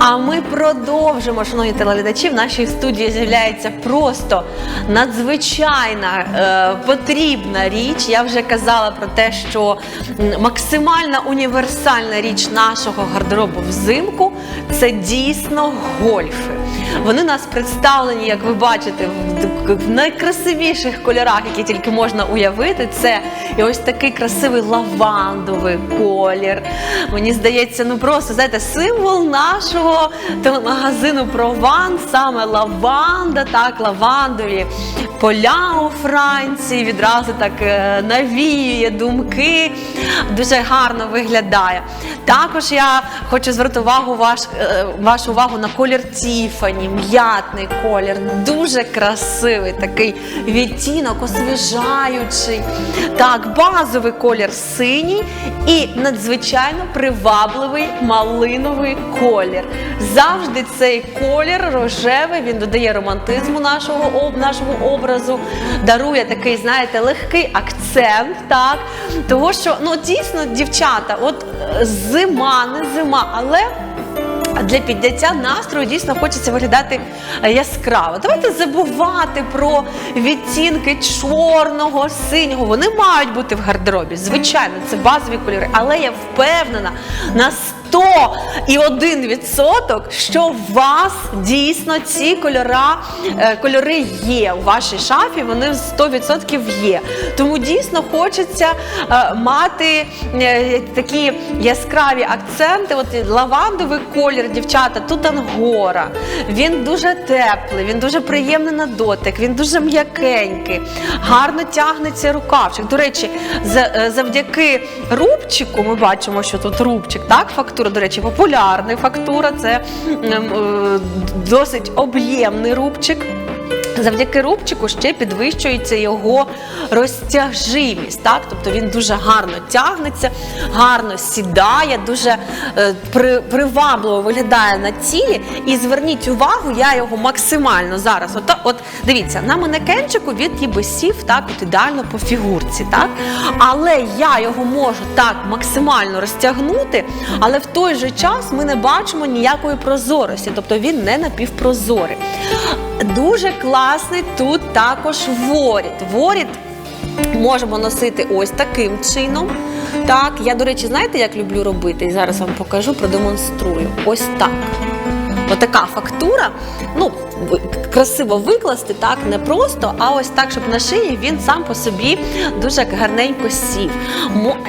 А ми продовжимо, шановні телеглядачі. В нашій студії з'являється просто надзвичайна е, потрібна річ. Я вже казала про те, що максимальна універсальна річ нашого гардеробу взимку це дійсно гольфи. Вони у нас представлені, як ви бачите, в, найкрасивіших кольорах, які тільки можна уявити. Це і ось такий красивий лавандовий колір. Мені здається, ну просто знаєте, символ нашого телемагазину Прован, саме лаванда, так, лавандові поля у Франції. Відразу так е, навіює думки, дуже гарно виглядає. Також я хочу звернути увагу ваш, е, вашу увагу на колір Тіфані, м'ятний колір, дуже красивий такий відтінок, освіжаючий. Так, базовий колір синій і надзвичайно привабливий малиновий колір. Завжди цей колір рожевий, він додає романтизму нашого, об- нашого образу, дарує такий, знаєте, легкий акцент. Так? Того, що ну, дійсно, дівчата, от е, зима, не зима, але. Для підняття настрою дійсно хочеться виглядати е, яскраво. Давайте забувати про відтінки чорного, синього. Вони мають бути в гардеробі. Звичайно, це базові кольори. Але я впевнена на 101%, що у вас дійсно ці кольора, е, кольори є у вашій шафі. Вони 100% є. Тому дійсно хочеться е, мати е, такі яскраві акценти. От лавандовий колір, дівчата, тут ангора. Він дуже теплий, він дуже приємний на дотик, він дуже м'якенький, гарно тягнеться рукавчик. До речі, завдяки рубчику ми бачимо, що тут рубчик, так, фактура, до речі, популярна фактура, це м, е, досить об'ємний рубчик. Завдяки рубчику ще підвищується його розтяжимість, так? тобто він дуже гарно тягнеться, гарно сідає, дуже е, при, привабливо виглядає на тілі. І зверніть увагу, я його максимально зараз. От, от дивіться, на манекенчику він ніби сів так, от ідеально по фігурці. Так? Але я його можу так максимально розтягнути, але в той же час ми не бачимо ніякої прозорості, тобто він не напівпрозорий. Дуже класний тут також воріт. Воріт можемо носити ось таким чином. Так, я, до речі, знаєте, як люблю робити? І зараз вам покажу, продемонструю. Ось так. Отака фактура, ну, красиво викласти, так, не просто, а ось так, щоб на шиї він сам по собі дуже гарненько сів.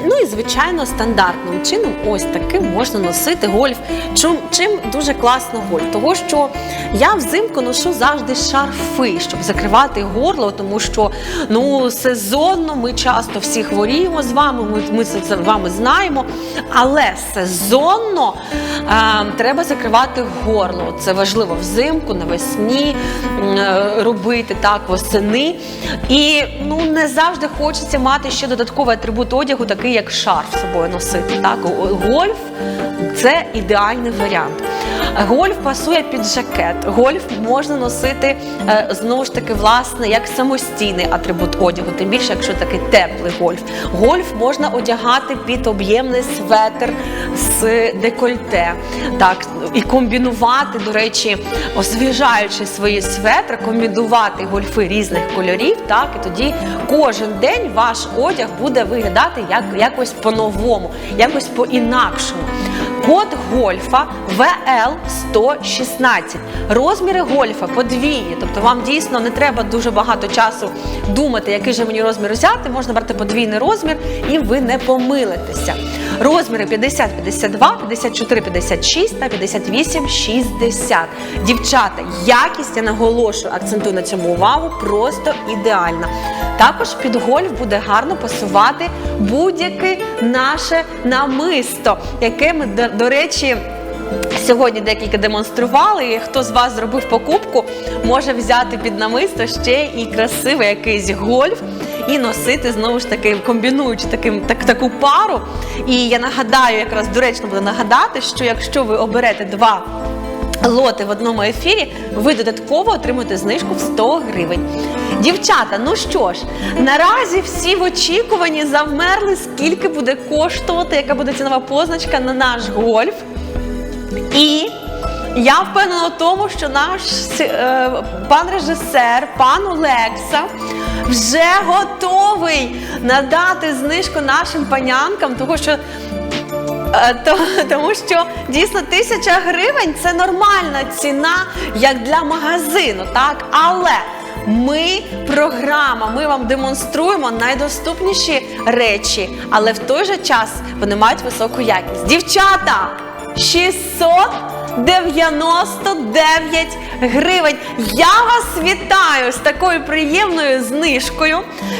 Ну і, звичайно, стандартним чином ось таким можна носити гольф. Чим, чим дуже класно гольф? Того, що я взимку ношу завжди шарфи, щоб закривати горло, тому що ну, сезонно ми часто всі хворіємо з вами, ми, ми це з вами знаємо. Але сезонно е, треба закривати горло. Це важливо взимку, навесні м, е, робити так, восени. І ну, не завжди хочеться мати ще додатковий атрибут одягу, такий як шарф з собою носити. Так? Гольф це ідеальний варіант. Гольф пасує під жакет. Гольф можна носити е, знову ж таки, власне, як самостійний атрибут одягу, тим більше, якщо такий теплий гольф. Гольф можна одягати під об'ємний светр з декольте. Так, і комбінувати, до речі, освіжаючи свої светри, комбінувати гольфи різних кольорів. Так, і тоді кожен день ваш одяг буде виглядати як, якось по-новому, якось по-інакшому. Код гольфа VL 116. Розміри гольфа подвійні, тобто вам дійсно не треба дуже багато часу думати, який же мені розмір взяти. Можна брати подвійний розмір і ви не помилитеся. Розміри 50, 52, 54, 56 та 58, 60. Дівчата, якість, я наголошую, акцентую на цьому увагу, просто ідеальна. Також під гольф буде гарно пасувати будь-яке наше намисто, яке ми, до, до речі, Сьогодні декілька демонстрували, і хто з вас зробив покупку, може взяти під намисто ще і красивий якийсь гольф і носити знову ж таки, комбінуючи таким, так, таку пару. І я нагадаю, якраз доречно буде нагадати, що якщо ви оберете два лоти в одному ефірі, ви додатково отримаєте знижку в 100 гривень. Дівчата, ну що ж, наразі всі в очікуванні завмерли, скільки буде коштувати, яка буде цінова позначка на наш гольф. І я впевнена в тому, що наш е, пан режисер, пан Олекса, вже готовий надати знижку нашим панянкам, тому що. Е, То, тому що дійсно тисяча гривень це нормальна ціна, як для магазину, так? Але ми програма, ми вам демонструємо найдоступніші речі, але в той же час вони мають високу якість. Дівчата! 699 гривень. Я вас вітаю з такою приємною знижкою.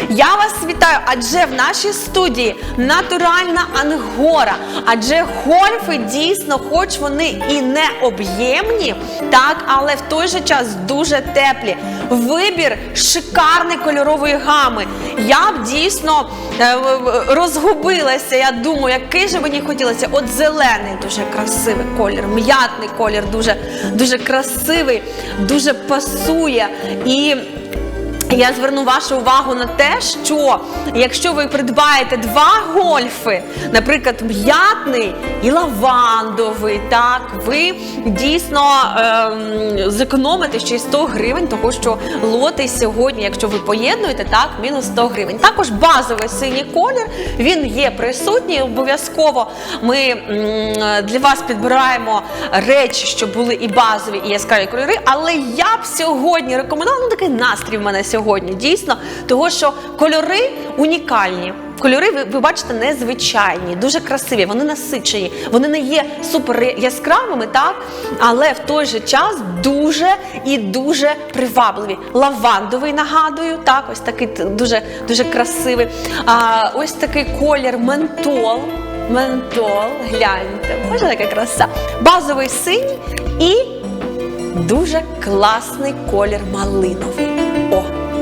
Я вас вітаю, адже в нашій студії натуральна ангора. Адже гольфи дійсно, хоч вони і не об'ємні, так, але в той же час дуже теплі. Вибір шикарної кольорової гами. Я б дійсно е, розгубилася. Я думаю, який же мені хотілося. От зелений дуже красивий колір, м'ятний колір, дуже, дуже красивий, дуже пасує. І я зверну вашу увагу на те, що якщо ви придбаєте два гольфи, наприклад, м'ятний і лавандовий, так ви дійсно ем, зекономите ще й 100 гривень, тому що лоти сьогодні, якщо ви поєднуєте, так мінус 100 гривень. Також базовий синій колір, він є присутній. Обов'язково ми м, для вас підбираємо речі, щоб були і базові, і яскраві кольори. Але я б сьогодні рекомендувала, ну такий настрій в мене сьогодні, дійсно, того що кольори унікальні. Кольори, ви, ви бачите, незвичайні, дуже красиві, вони насичені, вони не є супер яскравими, так? Але в той же час дуже і дуже привабливі. Лавандовий нагадую, так, ось такий дуже, дуже красивий. А, ось такий колір ментол. Ментол, гляньте, боже, яка краса. Базовий синій і Дуже класний колір малиновий.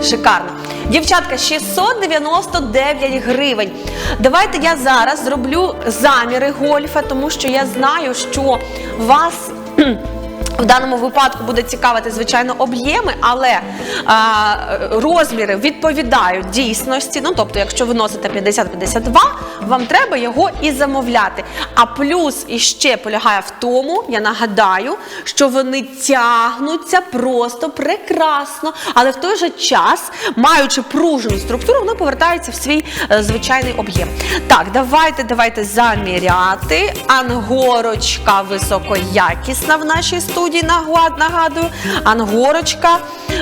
Шикарно. Дівчатка, 699 гривень. Давайте я зараз зроблю заміри гольфа, тому що я знаю, що вас. В даному випадку буде цікавити, звичайно, об'єми, але а, розміри відповідають дійсності. Ну, тобто, якщо ви носите 50-52, вам треба його і замовляти. А плюс іще полягає в тому, я нагадаю, що вони тягнуться просто прекрасно, але в той же час, маючи пружну структуру, вони повертаються в свій е, звичайний об'єм. Так, давайте, давайте заміряти. Ангорочка високоякісна в нашій студії, нагад- нагадую. Ангорочка,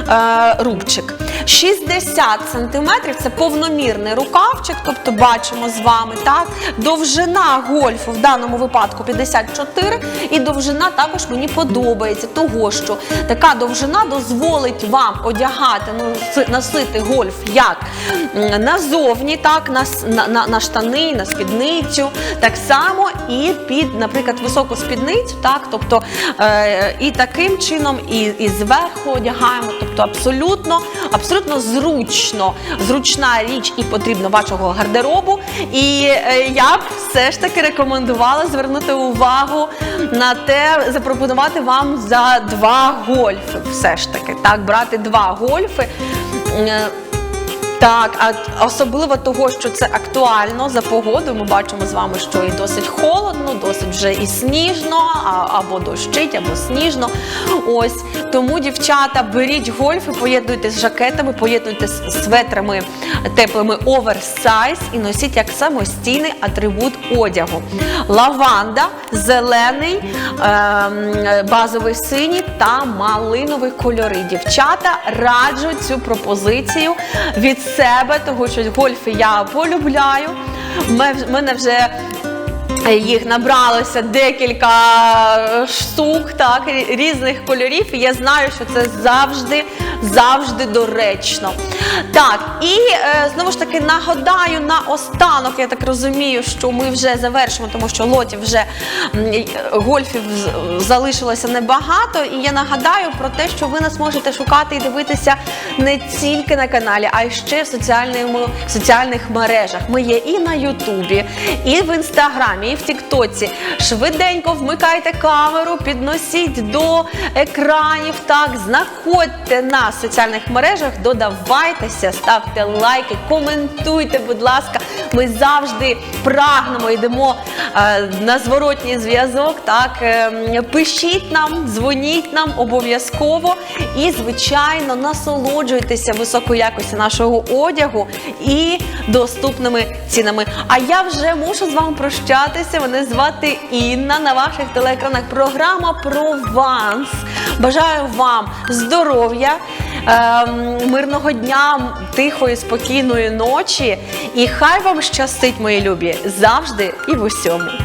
е, рубчик. 60 сантиметрів це повномірний рукавчик, тобто бачимо з вами, так? Довжина гольфу в даному випадку 54, і довжина також мені подобається, того що така довжина дозволить вам одягати, ну, носити гольф як назовні, так, на, на, на штани, на спідницю, так само і під, наприклад, високу спідницю, так, тобто е, і таким чином, і, і зверху одягаємо, тобто абсолютно, абсолютно зручно, зручна річ і потрібно вашого гардеробу. І е, я б все ж таки рекомендувала звернути увагу на те, запропонувати вам за два гольфи. Все ж таки, так, брати два гольфи. Так, а особливо того, що це актуально за погодою. Ми бачимо з вами, що і досить холодно, досить вже і сніжно, або дощить, або сніжно. Ось тому, дівчата, беріть гольфи, поєднуйте з жакетами, поєднуйте з светрами теплими оверсайз і носіть як самостійний атрибут одягу. Лаванда, зелений, ем, базовий синій та малиновий кольори. Дівчата раджу цю пропозицію від себе, тому що гольфи я полюбляю. Ме- мене вже їх набралося декілька штук, так, різних кольорів, і я знаю, що це завжди, завжди доречно. Так, і е, знову ж таки нагадаю на останок, я так розумію, що ми вже завершимо, тому що лотів вже гольфів залишилося небагато. І я нагадаю про те, що ви нас можете шукати і дивитися не тільки на каналі, а й ще в соціальних мережах. Ми є і на Ютубі, і в інстаграмі. Інстаграмі, і в Тіктоці. Швиденько вмикайте камеру, підносіть до екранів. Так, знаходьте нас в соціальних мережах, додавайтеся, ставте лайки, коментуйте, будь ласка. Ми завжди прагнемо, йдемо е, на зворотній зв'язок. Так, е, пишіть нам, дзвоніть нам обов'язково і, звичайно, насолоджуйтеся високою якості нашого одягу і доступними цінами. А я вже мушу з вами прощатися. Мене звати Інна на ваших телеекранах. Програма Прованс. Бажаю вам здоров'я, мирного дня, тихої, спокійної ночі. І хай вам щастить, мої любі, завжди і в усьому.